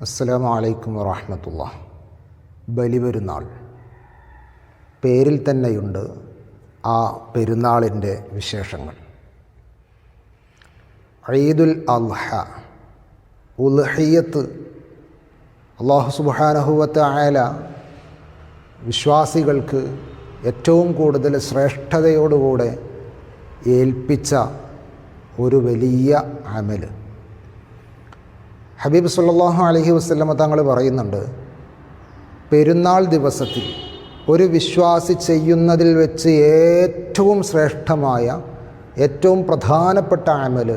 അസ്സലാമു അലൈക്കും വറഹമത്തുള്ള ബലിപെരുന്നാൾ. പേരിൽ തന്നെയുണ്ട് ആ പെരുന്നാളിന്റെ വിശേഷങ്ങൾ. ഈദുൽ അൽഹ ഉൽഹയ്യത്ത് അള്ളാഹു സുബാനഹുവത്ത് ആയാല വിശ്വാസികൾക്ക് ഏറ്റവും കൂടുതൽ ശ്രേഷ്ഠതയോടുകൂടെ ഏൽപ്പിച്ച ഒരു വലിയ അമൽ ഹബീബ് സല്ലാഹു അലഹി വസ്ലമ തങ്ങൾ പറയുന്നുണ്ട് പെരുന്നാൾ ദിവസത്തിൽ ഒരു വിശ്വാസി ചെയ്യുന്നതിൽ വെച്ച് ഏറ്റവും ശ്രേഷ്ഠമായ ഏറ്റവും പ്രധാനപ്പെട്ട അമൽ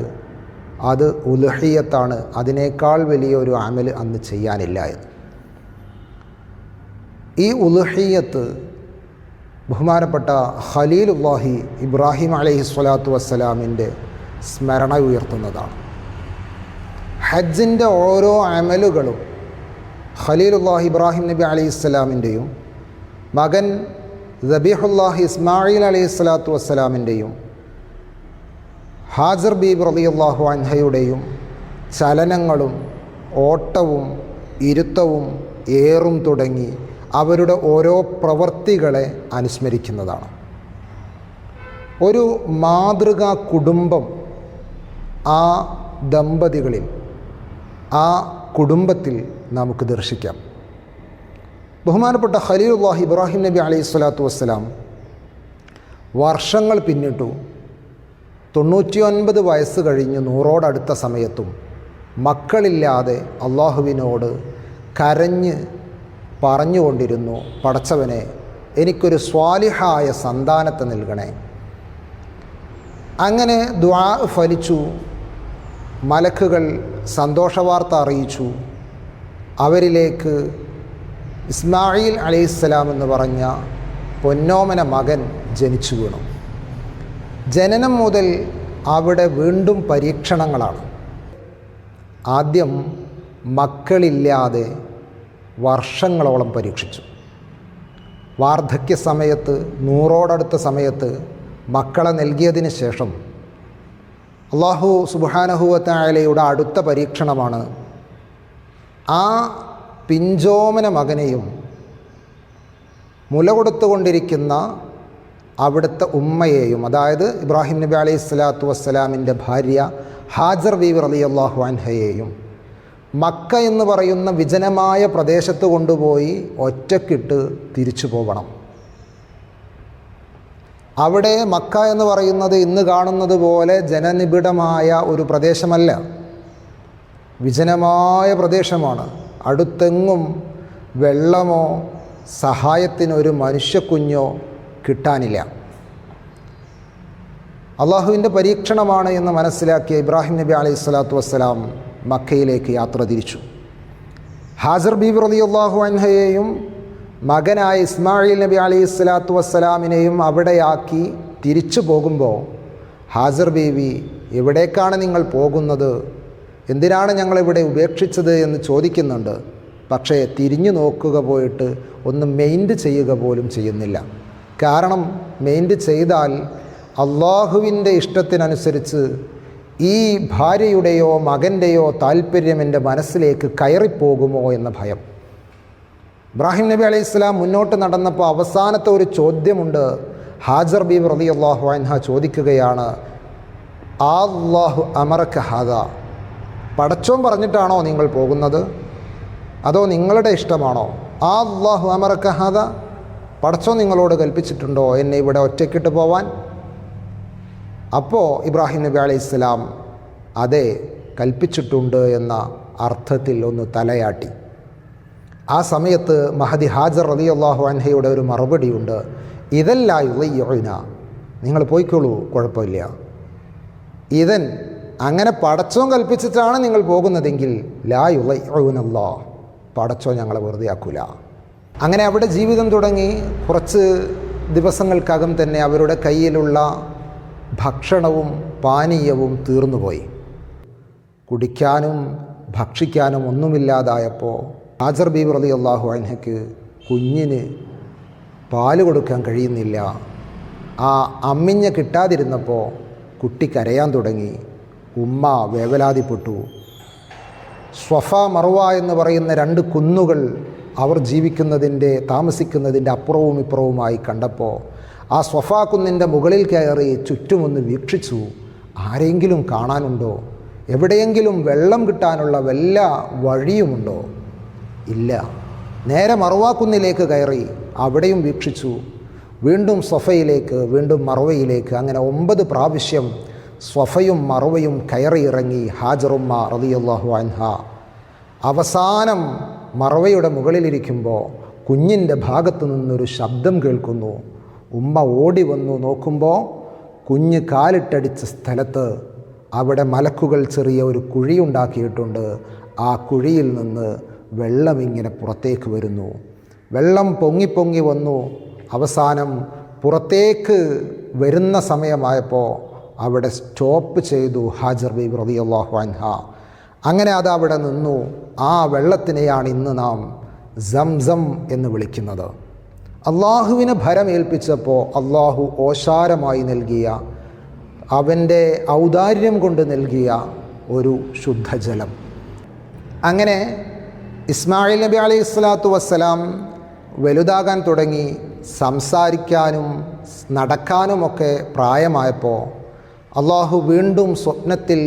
അത് ഉലഹിയത്താണ്. അതിനേക്കാൾ വലിയ ഒരു അമൽ അന്ന് ചെയ്യാനില്ല എന്ന്. ഈ ഉലഹിയത്ത് ബഹുമാനപ്പെട്ട ഖലീലുല്ലാഹി ഇബ്രാഹിം അലൈഹി സ്വലാത്തു വസ്സലാമിന്റെ സ്മരണ ഉയർത്തുന്നതാണ്. ഹജ്ജിന്റെ ഓരോ അമലുകളും ഖലീലുല്ലാഹി ഇബ്രാഹിം നബി അലി ഇസ്ലാമിന്റെയും മകൻ ദബീഹുല്ലാഹി ഇസ്മായിൽ അലി സ്വലാത്തു വസ്സലാമിന്റെയും ഹാജർ ബീബ് റളിയല്ലാഹു അൻഹയുടെയും ചലനങ്ങളും ഓട്ടവും ഇരുത്തവും ഏറും തുടങ്ങി അവരുടെ ഓരോ പ്രവൃത്തികളെ അനുസ്മരിക്കുന്നതാണ്. ഒരു മാതൃകാ കുടുംബം ആ ദമ്പതികളിൽ ആ കുടുംബത്തിൽ നമുക്ക് ദർശിക്കാം. ബഹുമാനപ്പെട്ട ഖലീലുല്ലാഹി ഇബ്രാഹിം നബി അലൈഹി സ്വലാത്തു വസ്സലാം വർഷങ്ങൾ പിന്നിട്ടു തൊണ്ണൂറ്റിയൊൻപത് വയസ്സ് കഴിഞ്ഞ് നൂറോടടുത്ത സമയത്തും മക്കളില്ലാതെ അള്ളാഹുവിനോട് കരഞ്ഞ് പറഞ്ഞുകൊണ്ടിരുന്നു പടച്ചവനെ എനിക്കൊരു സ്വാലിഹായ സന്താനത്തെ നൽകണേ. അങ്ങനെ ദ്വാ ഫലിച്ചു. മലക്കുകൾ സന്തോഷവാർത്ത അറിയിച്ചു. അവരിലേക്ക് ഇസ്മായിൽ അലൈഹിസ്സലാം എന്ന് പറഞ്ഞ പൊന്നോമന മകൻ ജനിച്ചു വീണു. ജനനം മുതൽ അവിടെ വീണ്ടും പരീക്ഷണങ്ങളാണ്. ആദ്യം മക്കളില്ലാതെ വർഷങ്ങളോളം പരീക്ഷിച്ചു. വാർദ്ധക്യ സമയത്ത് നൂറോടടുത്ത സമയത്ത് മക്കളെ നൽകിയതിന് ശേഷം അള്ളാഹു സുബാനഹുവത്തായാലയുടെ അടുത്ത പരീക്ഷണമാണ്. ആ പിഞ്ചോമന മകനെയും മുല കൊടുത്തുകൊണ്ടിരിക്കുന്ന അവിടുത്തെ ഉമ്മയെയും അതായത് ഇബ്രാഹിം നബി അലൈഹി സ്വലാത്തു വസ്സലാമിന്റെ ഭാര്യ ഹാജർ ബീബി അലി അള്ളാഹു അൻഹയെയും മക്ക എന്ന് പറയുന്ന വിജനമായ പ്രദേശത്ത് കൊണ്ടുപോയി ഒറ്റക്കിട്ട് തിരിച്ചു പോകണം അവിടെ മക്ക എന്ന് പറയുന്നത് ഇന്ന് കാണുന്നത് പോലെ ജനനിബിഡമായ ഒരു പ്രദേശമല്ല. വിജനമായ പ്രദേശമാണ്. അടുത്തെങ്ങും വെള്ളമോ സഹായത്തിനൊരു മനുഷ്യക്കുഞ്ഞോ കിട്ടാനില്ല. അള്ളാഹുവിന്റെ പരീക്ഷണമാണ് എന്ന് മനസ്സിലാക്കിയ ഇബ്രാഹിം നബി അലൈഹി സ്വലാത്തു വസ്സലാം മക്കയിലേക്ക് യാത്ര തിരിച്ചു. ഹാജർ ബീബ് റലി അള്ളാഹു അൻഹയെയും മകനായ ഇസ്മായിൽ നബി അലി ഇസ്ലാത്തു വസ്സലാമിനെയും അവിടെയാക്കി തിരിച്ചു പോകുമ്പോൾ ഹാസർ ബീവി എവിടേക്കാണ് നിങ്ങൾ പോകുന്നത്? എന്തിനാണ് ഞങ്ങളിവിടെ ഉപേക്ഷിച്ചത് എന്ന് ചോദിക്കുന്നുണ്ട്. പക്ഷേ തിരിഞ്ഞു നോക്കുക പോയിട്ട് ഒന്ന് മെയിന്റ് ചെയ്യുക പോലും ചെയ്യുന്നില്ല. കാരണം മെയിന്റ് ചെയ്താൽ അള്ളാഹുവിന്റെ ഇഷ്ടത്തിനനുസരിച്ച് ഈ ഭാര്യയുടെയോ മകന്റെയോ താല്പര്യം എന്റെ മനസ്സിലേക്ക് കയറിപ്പോകുമോ എന്ന ഭയം. ഇബ്രാഹിം നബി അലൈഹി ഇസ്ലാം മുന്നോട്ട് നടന്നപ്പോൾ അവസാനത്തെ ഒരു ചോദ്യമുണ്ട്. ഹാജർ ബീബ് റലി അള്ളാഹു അൻഹ ചോദിക്കുകയാണ് ആഹു അമറക്ക് ഹാദ? പടച്ചോൻ പറഞ്ഞിട്ടാണോ നിങ്ങൾ പോകുന്നത്? അതോ നിങ്ങളുടെ ഇഷ്ടമാണോ? ആ അള്ളാഹു അമറക്ക ഹാദ? പടച്ചോ നിങ്ങളോട് കൽപ്പിച്ചിട്ടുണ്ടോ എന്നെ ഇവിടെ ഒറ്റയ്ക്കിട്ട് പോവാൻ? അപ്പോൾ ഇബ്രാഹിം നബി അലൈഹി ഇസ്ലാം അതെ കൽപ്പിച്ചിട്ടുണ്ട് എന്ന അർത്ഥത്തിൽ ഒന്ന് തലയാട്ടി. ആ സമയത്ത് മഹദി ഹാജർ അലി അള്ളാഹു അൻഹയുടെ ഒരു മറുപടിയുണ്ട്. ഇതല്ല യുലയ്യുന നിങ്ങൾ പോയിക്കോളൂ കുഴപ്പമില്ല. ഇതൻ അങ്ങനെ പടച്ചോൻ കൽപ്പിച്ചിട്ടാണ് നിങ്ങൾ പോകുന്നതെങ്കിൽ ലാ യുലയ്യുനല്ലാ പടച്ചോ ഞങ്ങളെ വെറുതെ ആക്കൂല അങ്ങനെ അവിടെ ജീവിതം തുടങ്ങി കുറച്ച് ദിവസങ്ങൾക്കകം തന്നെ അവരുടെ കയ്യിലുള്ള ഭക്ഷണവും പാനീയവും തീർന്നുപോയി. കുടിക്കാനും ഭക്ഷിക്കാനും ഒന്നുമില്ലാതായപ്പോൾ ഹാജർ ബീബ് റതി അള്ളാഹു അൻഹയ്ക്ക് കുഞ്ഞിന് പാൽ കൊടുക്കാൻ കഴിയുന്നില്ല. ആ അമ്മിഞ്ഞ കിട്ടാതിരുന്നപ്പോൾ കുട്ടി കരയാൻ തുടങ്ങി. ഉമ്മ വേവലാതിപ്പെട്ടു. സ്വഫ മറുവ എന്ന് പറയുന്ന രണ്ട് കുന്നുകൾ അവർ ജീവിക്കുന്നതിന്റെ താമസിക്കുന്നതിന്റെ അപ്പുറവും ഇപ്പുറവുമായി കണ്ടപ്പോൾ ആ സ്വഫ കുന്നിന്റെ മുകളിൽ കയറി ചുറ്റുമൊന്ന് വീക്ഷിച്ചു. ആരെങ്കിലും കാണാനുണ്ടോ? എവിടെയെങ്കിലും വെള്ളം കിട്ടാനുള്ള വല്ല വഴിയുമുണ്ടോ? ഇല്ല. നേരെ മറുവാക്കുന്നിലേക്ക് കയറി അവിടെയും വീക്ഷിച്ചു. വീണ്ടും സ്വഫയിലേക്ക് വീണ്ടും മറവയിലേക്ക്. അങ്ങനെ ഒമ്പത് പ്രാവശ്യം സ്വഫയും മറവയും കയറി ഇറങ്ങി ഹാജറുമ്മ റതിയല്ലാഹു അൻഹ. അവസാനം മറവയുടെ മുകളിലിരിക്കുമ്പോൾ കുഞ്ഞിന്റെ ഭാഗത്തു നിന്നൊരു ശബ്ദം കേൾക്കുന്നു. ഉമ്മ ഓടി വന്നു നോക്കുമ്പോൾ കുഞ്ഞ് കാലിട്ടടിച്ച സ്ഥലത്ത് അവിടെ മലക്കുകൾ ചെറിയ ഒരു കുഴിയുണ്ടാക്കിയിട്ടുണ്ട് ആ കുഴിയിൽ നിന്ന് വെള്ളം ഇങ്ങനെ പുറത്തേക്ക് വരുന്നു. വെള്ളം പൊങ്ങി പൊങ്ങി വന്നു. അവസാനം പുറത്തേക്ക് വരുന്ന സമയമായപ്പോൾ അവിടെ സ്റ്റോപ്പ് ചെയ്തു ഹാജർ ബീബ് റളിയല്ലാഹു അൻഹ. അങ്ങനെ അത് അവിടെ നിന്നു. ആ വെള്ളത്തിനെയാണ് ഇന്ന് നാം സംസം എന്ന് വിളിക്കുന്നത്. അള്ളാഹുവിന് ഭരമേൽപ്പിച്ചപ്പോൾ അള്ളാഹു ഓശാരമായി നൽകിയ അവന്റെ ഔദാര്യം കൊണ്ട് നൽകിയ ഒരു ശുദ്ധജലം. അങ്ങനെ ഇസ്മായിൽ നബി അലൈഹി സ്വലാത്തു വസ്സലാം വലുതാകാൻ തുടങ്ങി സംസാരിക്കാനും നടക്കാനുമൊക്കെ പ്രായമായപ്പോൾ അള്ളാഹു വീണ്ടും സ്വപ്നത്തിൽ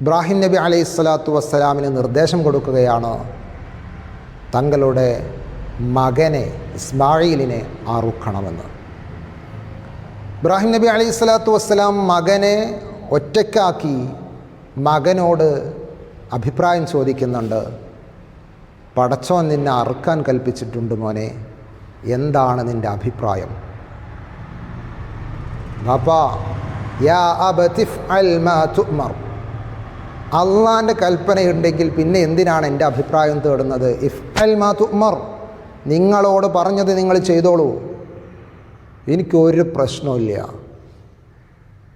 ഇബ്രാഹിം നബി അലൈഹി സ്വലാത്തു വസ്സലാമിന് നിർദ്ദേശം കൊടുക്കുകയാണ്. തങ്ങളുടെ മകനെ ഇസ്മായിലിനെ അറുക്കണമെന്ന് ഇബ്രാഹിം നബി അലൈഹി സ്വലാത്തു വസ്സലാം മകനെ ഒറ്റയ്ക്കാക്കി മകനോട് അഭിപ്രായം ചോദിക്കുന്നുണ്ട്. പടച്ചോൻ നിന്നെ അറുക്കാൻ കൽപ്പിച്ചിട്ടുണ്ട് മോനെ. എന്താണ് നിന്റെ അഭിപ്രായം? ബാപ്പാ യാ അബതിഫ് അള്ളാന്റെ കൽപ്പനയുണ്ടെങ്കിൽ പിന്നെ എന്തിനാണ് എന്റെ അഭിപ്രായം തേടുന്നത്? ഇഫ് അൽ മാ തുമർ നിങ്ങളോട് പറഞ്ഞത് നിങ്ങൾ ചെയ്തോളൂ. എനിക്കൊരു പ്രശ്നമില്ല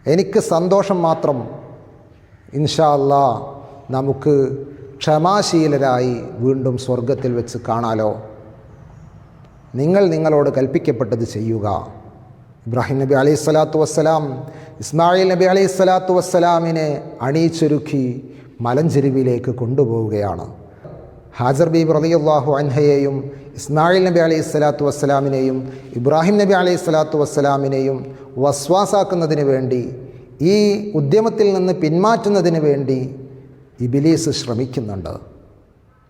എനിക്ക് സന്തോഷം മാത്രം. ഇൻഷാ അല്ലാ നമുക്ക് ക്ഷമാശീലരായി വീണ്ടും സ്വർഗത്തിൽ വെച്ച് കാണാലോ? നിങ്ങൾ നിങ്ങളോട് കൽപ്പിക്കപ്പെട്ടത് ചെയ്യുക. ഇബ്രാഹിം നബി അലൈഹി സ്വലാത്തു വസ്സലാം ഇസ്മായിൽ നബി അലൈഹി സ്വലാത്തു വസ്സലാമിനെ അണിയിച്ചൊരുക്കി മലഞ്ചെരുവിലേക്ക് കൊണ്ടുപോവുകയാണ്. ഹാജർ ബി റളിയല്ലാഹു അൻഹയെയും ഇസ്മായിൽ നബി അലൈഹി സ്വലാത്തു വസ്സലാമിനെയും ഇബ്രാഹിം നബി അലൈഹി സ്വലാത്തു വസ്സലാമിനെയും വസ്വാസാക്കുന്നതിന് വേണ്ടി ഈ ഉദ്യമത്തിൽ നിന്ന് പിന്മാറ്റുന്നതിന് വേണ്ടി ഇബിലീസ് ശ്രമിക്കുന്നുണ്ട്.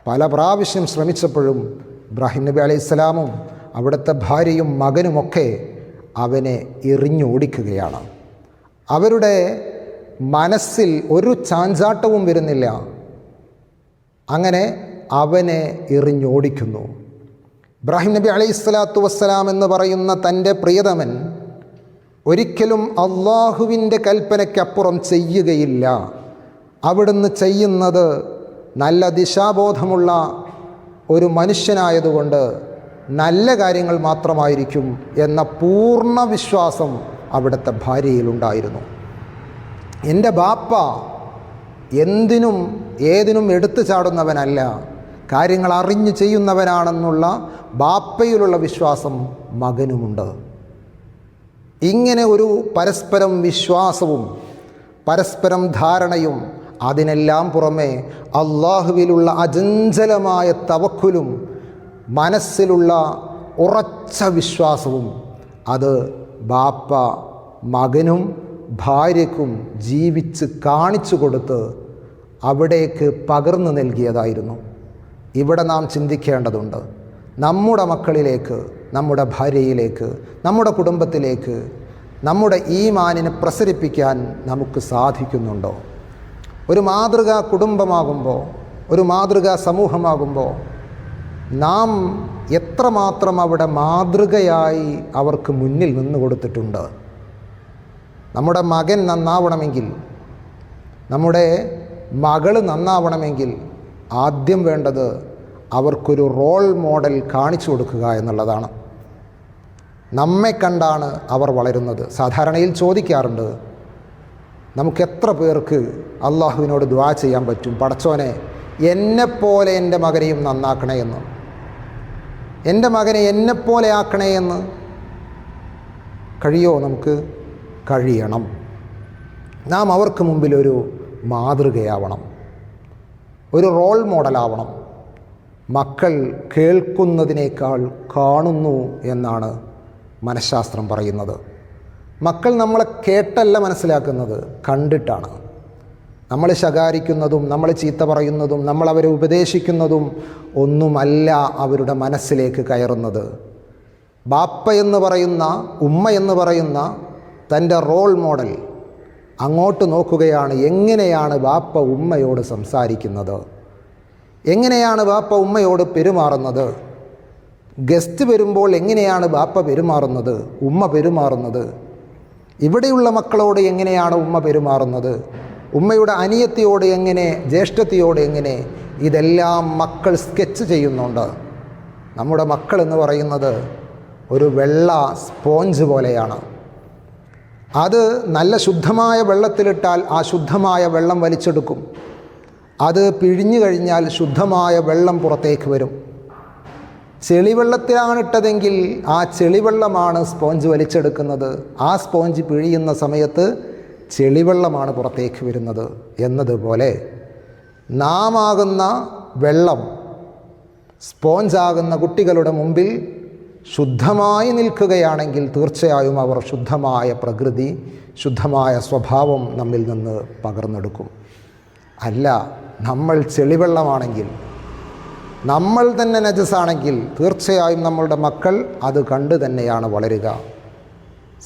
പല പ്രാവശ്യം ശ്രമിച്ചപ്പോഴും ഇബ്രാഹിം നബി അലൈഹി സ്വലാമും അവിടുത്തെ ഭാര്യയും മകനുമൊക്കെ അവനെ എറിഞ്ഞോടിക്കുകയാണ് അവരുടെ മനസ്സിൽ ഒരു ചാഞ്ചാട്ടവും വരുന്നില്ല. അങ്ങനെ അവനെ എറിഞ്ഞോടിക്കുന്നു ഇബ്രാഹിം നബി അലൈഹി സ്വലാത്തു വസ്സലാം എന്ന് പറയുന്ന തന്റെ പ്രിയതമൻ ഒരിക്കലും അള്ളാഹുവിന്റെ കൽപ്പനയ്ക്കപ്പുറം ചെയ്യുകയില്ല. അവിടുന്ന് ചെയ്യുന്നത് നല്ല ദിശാബോധമുള്ള ഒരു മനുഷ്യനായതുകൊണ്ട് നല്ല കാര്യങ്ങൾ മാത്രമായിരിക്കും എന്ന പൂർണ വിശ്വാസം അവിടുത്തെ ഭാര്യയിലുണ്ടായിരുന്നു. എന്റെ ബാപ്പ എന്തിനും ഏതിനും എടുത്തു ചാടുന്നവനല്ല കാര്യങ്ങൾ അറിഞ്ഞു ചെയ്യുന്നവനാണെന്നുള്ള ബാപ്പയിലുള്ള വിശ്വാസം മകനുമുണ്ട്. ഇങ്ങനെ ഒരു പരസ്പരം വിശ്വാസവും പരസ്പരം ധാരണയും അതിനെല്ലാം പുറമെ അള്ളാഹുവിലുള്ള അജഞ്ചലമായ തവക്കുലും മനസ്സിലുള്ള ഉറച്ച വിശ്വാസവും അത് ബാപ്പ മകനും ഭാര്യയ്ക്കും ജീവിച്ച് കാണിച്ചു കൊടുത്ത് അവിടേക്ക് പകർന്നു നൽകിയതായിരുന്നു. ഇവിടെ നാം ചിന്തിക്കേണ്ടതുണ്ട് നമ്മുടെ മക്കളിലേക്ക് നമ്മുടെ ഭാര്യയിലേക്ക് നമ്മുടെ കുടുംബത്തിലേക്ക് നമ്മുടെ ഈ മാനിനെ പ്രസരിപ്പിക്കാൻ നമുക്ക് സാധിക്കുന്നുണ്ടോ? ഒരു മാതൃകാ കുടുംബമാകുമ്പോൾ ഒരു മാതൃകാ സമൂഹമാകുമ്പോൾ നാം എത്രമാത്രം അവിടെ മാതൃകയായി അവർക്ക് മുന്നിൽ നിന്ന് കൊടുത്തിട്ടുണ്ട്. നമ്മുടെ മകൻ നന്നാവണമെങ്കിൽ നമ്മുടെ മകൾ നന്നാവണമെങ്കിൽ ആദ്യം വേണ്ടത് അവർക്കൊരു റോൾ മോഡൽ കാണിച്ചു കൊടുക്കുക എന്നുള്ളതാണ്. നമ്മെ കണ്ടാണ് അവർ വളരുന്നത്. സാധാരണയിൽ ചോദിക്കാറുണ്ട് നമുക്ക് എത്ര പേർക്ക് അള്ളാഹുവിനോട് ദ്വാ ചെയ്യാൻ പറ്റും? പടച്ചോനെ എന്നെപ്പോലെ എന്റെ മകനെയും നന്നാക്കണേ എന്ന്. എന്റെ മകനെ എന്നെപ്പോലെ ആക്കണേ എന്ന്. കഴിയോ നമുക്ക്? കഴിയണം. നാം അവർക്ക് മുമ്പിൽ ഒരു മാതൃകയാവണം. ഒരു റോൾ മോഡലാവണം മക്കൾ കേൾക്കുന്നതിനേക്കാൾ കാണുന്നു എന്നാണ് മനഃശാസ്ത്രം പറയുന്നത്. മക്കൾ നമ്മളെ കേട്ടല്ല മനസ്സിലാക്കുന്നത് കണ്ടിട്ടാണ്. നമ്മൾ ശകാരിക്കുന്നതും നമ്മൾ ചീത്ത പറയുന്നതും നമ്മൾ അവരെ ഉപദേശിക്കുന്നതും ഒന്നുമല്ല അവരുടെ മനസ്സിലേക്ക് കയറുന്നത്. ബാപ്പ എന്ന് പറയുന്ന ഉമ്മ എന്ന് പറയുന്ന തന്റെ റോൾ മോഡൽ അങ്ങോട്ട് നോക്കുകയാണ് എങ്ങനെയാണ് ബാപ്പ ഉമ്മയോട് സംസാരിക്കുന്നത്? എങ്ങനെയാണ് ബാപ്പ ഉമ്മയോട് പെരുമാറുന്നത്? ഗസ്റ്റ് വരുമ്പോൾ എങ്ങനെയാണ് ബാപ്പ പെരുമാറുന്നത്? ഉമ്മ പെരുമാറുന്നത്? ഇവിടെയുള്ള മക്കളോട് എങ്ങനെയാണ് ഉമ്മ പെരുമാറുന്നത്? ഉമ്മയുടെ അനിയത്തിയോട് എങ്ങനെ ജ്യേഷ്ഠത്തിയോട് എങ്ങനെ ഇതെല്ലാം മക്കൾ സ്കെച്ച് ചെയ്യുന്നുണ്ട്? നമ്മുടെ മക്കൾ എന്ന് പറയുന്നത് ഒരു വെള്ള സ്പോഞ്ച് പോലെയാണ്. അത് നല്ല ശുദ്ധമായ വെള്ളത്തിലിട്ടാൽ ആ ശുദ്ധമായ വെള്ളം വലിച്ചെടുക്കും. അത് പിഴിഞ്ഞു കഴിഞ്ഞാൽ ശുദ്ധമായ വെള്ളം പുറത്തേക്ക് വരും. ചെളിവെള്ളത്തിലാണ് ഇട്ടതെങ്കിൽ ആ ചെളിവെള്ളമാണ് സ്പോഞ്ച് വലിച്ചെടുക്കുന്നത്. ആ സ്പോഞ്ച് പിഴിയുന്ന സമയത്ത് ചെളിവെള്ളമാണ് പുറത്തേക്ക് വരുന്നത് എന്നതുപോലെ നാമാകുന്ന വെള്ളം സ്പോഞ്ചാകുന്ന കുട്ടികളുടെ മുമ്പിൽ ശുദ്ധമായി നിൽക്കുകയാണെങ്കിൽ തീർച്ചയായും അവർ ശുദ്ധമായ പ്രകൃതി ശുദ്ധമായ സ്വഭാവം നമ്മിൽ നിന്ന് പകർന്നെടുക്കും. അല്ല നമ്മൾ ചെളിവെള്ളമാണെങ്കിൽ നമ്മൾ തന്നെ നജസാണെങ്കിൽ തീർച്ചയായും നമ്മളുടെ മക്കൾ അത് കണ്ടു തന്നെയാണ് വളരുക.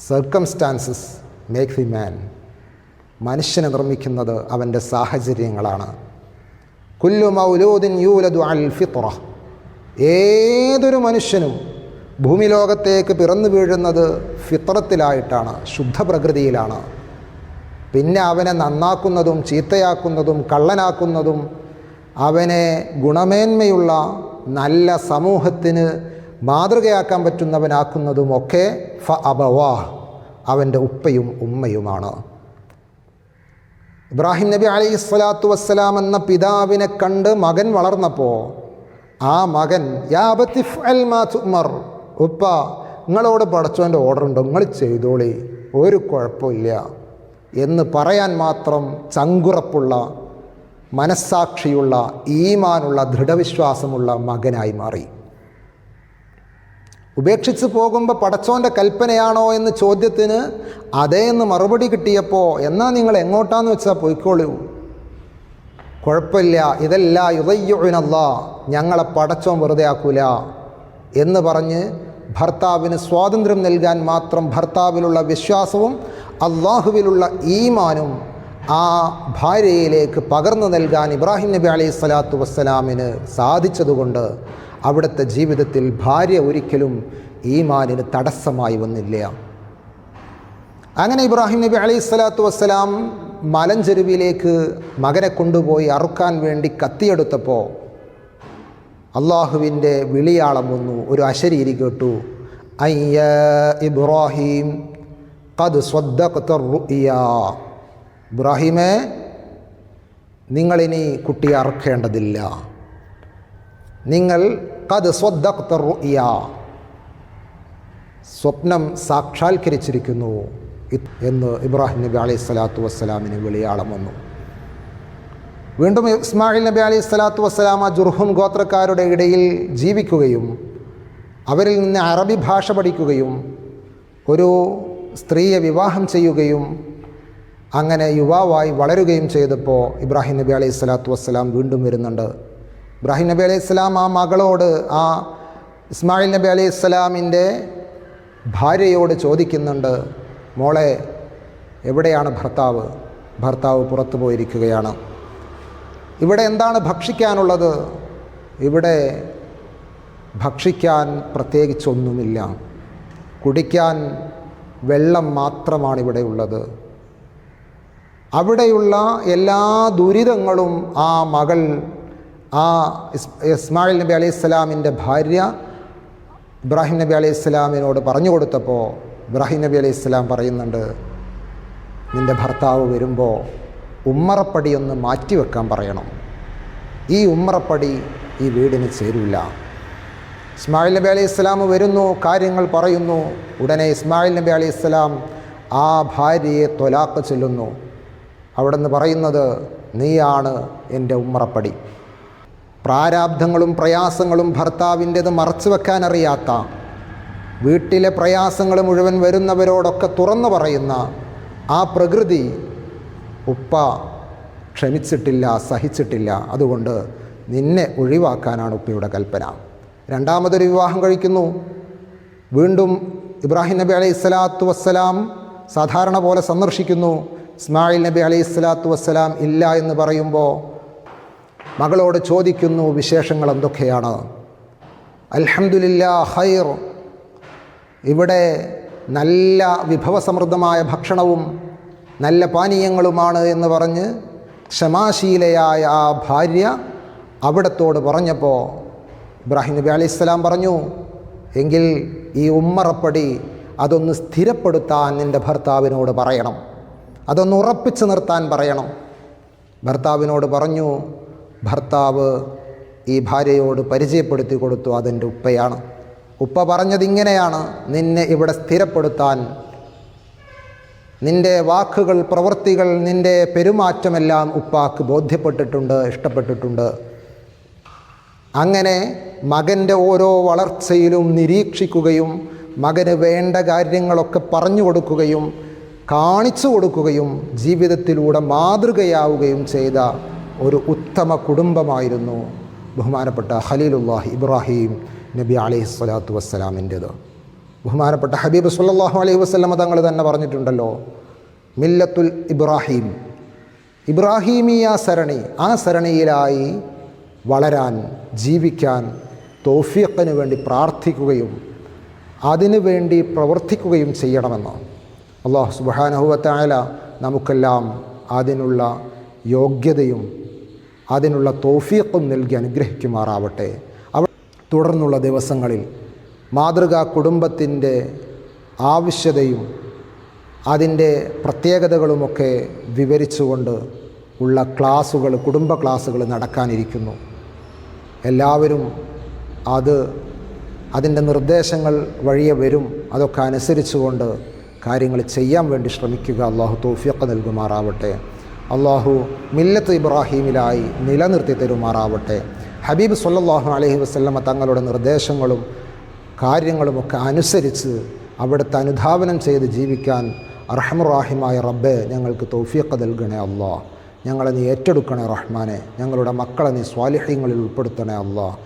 സർക്കംസ്റ്റാൻസസ് മേക്ക് ദി മാൻ മനുഷ്യനെ നിർമ്മിക്കുന്നത് അവന്റെ സാഹചര്യങ്ങളാണ്. കുല്ലു മൗലൂദിൻ യൂലദു അൽ ഏതൊരു മനുഷ്യനും ഭൂമി ലോകത്തേക്ക് പിറന്നു വീഴുന്നത് ഫിത്രത്തിലായിട്ടാണ് ശുദ്ധ പ്രകൃതിയിലാണ് പിന്നെ അവനെ നന്നാക്കുന്നതും ചീത്തയാക്കുന്നതും കള്ളനാക്കുന്നതും അവനെ ഗുണമേന്മയുള്ള നല്ല സമൂഹത്തിന് മാതൃകയാക്കാൻ പറ്റുന്നവനാക്കുന്നതുമൊക്കെ ഫ അബവാ അവന്റെ ഉപ്പയും ഉമ്മയുമാണ്. ഇബ്രാഹിം നബി അലൈഹി സ്വലാത്തു വസ്സലാം എന്ന പിതാവിനെ കണ്ട് മകൻ വളർന്നപ്പോൾ ആ മകൻ യാ ബത്തിഫ് അൽ മാർ ഉപ്പ നിങ്ങളോട് പഠിച്ചവന്റെ ഉണ്ട് നിങ്ങൾ ചെയ്തോളി ഒരു കുഴപ്പമില്ല എന്ന് പറയാൻ മാത്രം ചങ്കുറപ്പുള്ള മനസ്സാക്ഷിയുള്ള ഈമാനുള്ള ദൃഢവിശ്വാസമുള്ള മകനായി മാറി. ഉപേക്ഷിച്ച് പോകുമ്പോൾ പടച്ചോന്റെ കൽപ്പനയാണോ എന്ന് ചോദ്യത്തിന് അതേ എന്ന് മറുപടി കിട്ടിയപ്പോൾ എന്നാൽ നിങ്ങൾ എങ്ങോട്ടാന്ന് വെച്ചാൽ പോയിക്കോളൂ? കുഴപ്പമില്ല. ഇതല്ല യുതയ്യുനല്ല ഞങ്ങളെ പടച്ചോൻ വെറുതെ ആക്കൂല. എന്ന് പറഞ്ഞ് ഭർത്താവിന് സ്വാതന്ത്ര്യം നൽകാൻ മാത്രം ഭർത്താവിലുള്ള വിശ്വാസവും അള്ളാഹുവിലുള്ള ഈമാനും ആ ഭാര്യയിലേക്ക് പകർന്നു നൽകാൻ ഇബ്രാഹിം നബി അലൈഹി സ്വലാത്തു വസ്സലാമിന് സാധിച്ചതുകൊണ്ട് അവിടുത്തെ ജീവിതത്തിൽ ഭാര്യ ഒരിക്കലും ഈമാനിന് തടസ്സമായി വന്നില്ല. അങ്ങനെ ഇബ്രാഹിം നബി അലൈഹി സ്വലാത്തു വസ്സലാം മലഞ്ചെരുവിലേക്ക് മകനെ കൊണ്ടുപോയി അറുക്കാൻ വേണ്ടി കത്തിയെടുത്തപ്പോൾ അള്ളാഹുവിന്റെ വിളിയാളം വന്നു. ഒരു അശരീരി കേട്ടു. അയ്യ ഇബ്രാഹിം കത് ഇബ്രാഹിമേ നിങ്ങളിനി കുട്ടി അറുക്കേണ്ടതില്ല. നിങ്ങൾ കത് സ്വദ്ദഖ്തറുയ സ്വപ്നം സാക്ഷാത്കരിച്ചിരിക്കുന്നു എന്ന് ഇബ്രാഹിം നബി അലൈഹി സ്വലാത്തു വസ്സലാമിന് വെളിയാളം വന്നു. വീണ്ടും ഇസ്മായിൽ നബി അലൈഹി സ്വലാത്തു വസ്സലാം ആ ജുർഹും ഗോത്രക്കാരുടെ ഇടയിൽ ജീവിക്കുകയും അവരിൽ നിന്ന് അറബി ഭാഷ പഠിക്കുകയും ഒരു സ്ത്രീയെ വിവാഹം ചെയ്യുകയും അങ്ങനെ യുവാവായി വളരുകയും ചെയ്തപ്പോൾ ഇബ്രാഹിം നബി അലൈഹി സ്വലാത്തു വസ്സലാം വീണ്ടും വരുന്നുണ്ട്. ഇബ്രാഹിം നബി അലൈഹി സ്വലാം ആ മകളോട് ആ ഇസ്മായിൽ നബി അലൈഹി സ്വലാമിന്റെ ഭാര്യയോട് ചോദിക്കുന്നുണ്ട് മോളെ എവിടെയാണ് ഭർത്താവ്? ഭർത്താവ് പുറത്തു പോയിരിക്കുകയാണ്. ഇവിടെ എന്താണ് ഭക്ഷിക്കാനുള്ളത്? ഇവിടെ ഭക്ഷിക്കാൻ പ്രത്യേകിച്ചൊന്നുമില്ല. കുടിക്കാൻ വെള്ളം മാത്രമാണ് ഇവിടെ ഉള്ളത്. അവിടെയുള്ള എല്ലാ ദുരിതങ്ങളും ആ മകൾ ആ ഇസ് ഇസ്മായിൽ നബി അലൈഹി സ്വലാമിന്റെ ഭാര്യ ഇബ്രാഹിം നബി അലൈഹി സ്വലാമിനോട് പറഞ്ഞു കൊടുത്തപ്പോൾ ഇബ്രാഹിം നബി അലൈഹി സ്വലാം പറയുന്നുണ്ട് നിന്റെ ഭർത്താവ് വരുമ്പോൾ ഉമ്മറപ്പടി ഒന്ന് മാറ്റിവെക്കാൻ പറയണം. ഈ ഉമ്മറപ്പടി ഈ വീടിന് ചേരില്ല ഇസ്മായിൽ നബി അലൈഹി സ്വലാം വരുന്നു കാര്യങ്ങൾ പറയുന്നു. ഉടനെ ഇസ്മായിൽ നബി അലൈഹി സ്വലാം ആ ഭാര്യയെ തൊലാക്ക് ചെല്ലുന്നു. അവിടെ നിന്ന് പറയുന്നത് നീയാണ് എന്റെ ഉമ്മറപ്പടി. പ്രാരാബ്ധങ്ങളും പ്രയാസങ്ങളും ഭർത്താവിന്റെത് മറച്ചു വെക്കാൻ അറിയാത്ത വീട്ടിലെ പ്രയാസങ്ങൾ മുഴുവൻ വരുന്നവരോടൊക്കെ തുറന്നു പറയുന്ന ആ പ്രകൃതി ഉപ്പ ക്ഷമിച്ചിട്ടില്ല സഹിച്ചിട്ടില്ല. അതുകൊണ്ട് നിന്നെ ഒഴിവാക്കാനാണ് ഉപ്പയുടെ കൽപ്പന. രണ്ടാമതൊരു വിവാഹം കഴിക്കുന്നു. വീണ്ടും ഇബ്രാഹിം നബി അലൈഹി സ്വലാത്തു വസ്സലാം സാധാരണ പോലെ സന്ദർശിക്കുന്നു. ഇസ്മായിൽ നബി അലൈഹി സ്വലാത്തു വസ്സലാം ഇല്ല എന്ന് പറയുമ്പോൾ മകളോട് ചോദിക്കുന്നു വിശേഷങ്ങൾ എന്തൊക്കെയാണ്? അൽഹംദുലില്ലാ ഹൈർ ഇവിടെ നല്ല വിഭവസമൃദ്ധമായ ഭക്ഷണവും നല്ല പാനീയങ്ങളുമാണ് എന്ന് പറഞ്ഞ് ക്ഷമാശീലയായ ആ ഭാര്യ അവിടത്തോട് പറഞ്ഞപ്പോൾ ഇബ്രാഹിം നബി അലൈഹി സ്വലാം പറഞ്ഞു എങ്കിൽ ഈ ഉമ്മറപ്പടി അതൊന്ന് സ്ഥിരപ്പെടുത്താൻ നിന്റെ ഭർത്താവിനോട് പറയണം. അതൊന്ന് ഉറപ്പിച്ചു നിർത്താൻ പറയണം. ഭർത്താവിനോട് പറഞ്ഞു ഭർത്താവ് ഈ ഭാര്യയോട് പരിചയപ്പെടുത്തി കൊടുത്തു അതെന്റെ ഉപ്പയാണ്. ഉപ്പ പറഞ്ഞത് ഇങ്ങനെയാണ് നിന്നെ ഇവിടെ സ്ഥിരപ്പെടുത്താൻ. നിന്റെ വാക്കുകൾ പ്രവൃത്തികൾ നിന്റെ പെരുമാറ്റമെല്ലാം ഉപ്പാക്ക് ബോധ്യപ്പെട്ടിട്ടുണ്ട് ഇഷ്ടപ്പെട്ടിട്ടുണ്ട്. അങ്ങനെ മകന്റെ ഓരോ വളർച്ചയിലും നിരീക്ഷിക്കുകയും മകന് വേണ്ട കാര്യങ്ങളൊക്കെ പറഞ്ഞു കൊടുക്കുകയും കാണിച്ചു കൊടുക്കുകയും ജീവിതത്തിലൂടെ മാതൃകയാവുകയും ചെയ്ത ഒരു ഉത്തമ കുടുംബമായിരുന്നു ബഹുമാനപ്പെട്ട ഖലീലുല്ലാഹി ഇബ്രാഹിം നബി അലൈഹി സ്വലാത്തു വസ്സലാമിന്റേത്. ബഹുമാനപ്പെട്ട ഹബീബ് സല്ലാഹു അലൈഹി വസ്ലമ തങ്ങൾ തന്നെ പറഞ്ഞിട്ടുണ്ടല്ലോ മില്ലത്തുൽ ഇബ്രാഹിം. ഇബ്രാഹീമിയ സരണി ആ സരണിയിലായി വളരാൻ ജീവിക്കാൻ തോഫിയക്കിന് വേണ്ടി പ്രാർത്ഥിക്കുകയും അതിനു വേണ്ടി പ്രവർത്തിക്കുകയും ചെയ്യണമെന്ന്. അള്ളാഹു സുബാനഹുവത്തായ നമുക്കെല്ലാം അതിനുള്ള യോഗ്യതയും അതിനുള്ള തോഫീക്കും നൽകി അനുഗ്രഹിക്കുമാറാവട്ടെ. അവ തുടർന്നുള്ള ദിവസങ്ങളിൽ മാതൃകാ കുടുംബത്തിന്റെ ആവശ്യതയും അതിന്റെ പ്രത്യേകതകളുമൊക്കെ വിവരിച്ചുകൊണ്ട് ഉള്ള ക്ലാസ്സുകൾ കുടുംബ ക്ലാസ്സുകൾ നടക്കാനിരിക്കുന്നു. എല്ലാവരും അത് അതിന്റെ നിർദ്ദേശങ്ങൾ വഴിയെ വരും. അതൊക്കെ അനുസരിച്ചുകൊണ്ട് കാര്യങ്ങൾ ചെയ്യാൻ വേണ്ടി ശ്രമിക്കുക. അള്ളാഹു തോഫിയൊക്കെ നൽകുമാറാവട്ടെ. അള്ളാഹു മില്ലത്ത് ഇബ്രാഹീമിലായി നിലനിർത്തി തരുമാറാവട്ടെ. ഹബീബ് സല്ലാഹു അലഹി വസ്ലമ തങ്ങളുടെ നിർദ്ദേശങ്ങളും കാര്യങ്ങളുമൊക്കെ അനുസരിച്ച് അവിടുത്തെ അനുധാവനം ചെയ്ത് ജീവിക്കാൻ അർഹമുറാഹിമായ റബ്ബെ ഞങ്ങൾക്ക് തൗഫീഖ് നൽകണേ അള്ളാഹ് ഞങ്ങളെ നീ ഏറ്റെടുക്കണേ റഹ്മാനെ. ഞങ്ങളുടെ മക്കളെ നീ സ്വാലിഹ്യങ്ങളിൽ ഉൾപ്പെടുത്തണേ അള്ളാഹ്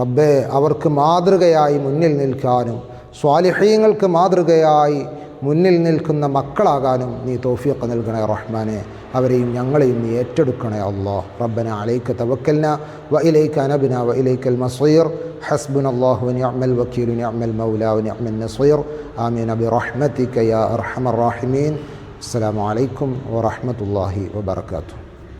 റബ്ബെ അവർക്ക് മാതൃകയായി മുന്നിൽ നിൽക്കാനും സ്വാലിഹ്യങ്ങൾക്ക് മാതൃകയായി മുന്നിൽ നിൽക്കുന്ന മക്കളാകാനും നീ തോഫിയൊക്കെ നൽകണേ റഹ്മാനെ അവരെയും ഞങ്ങളെയും നീ ഏറ്റെടുക്കണേ അള്ളാ റബ്ബന അലൈക്ക തവക്കൽന വ ഇലൈക്ക അനബിന വ ഇലൈക്കൽ മസീർ حسبنا الله ونعم الوكيل ونعم المولى ونعم النصير آمين برحمتك يا أرحم الراحمين السلام عليكم ورحمة الله وبركاته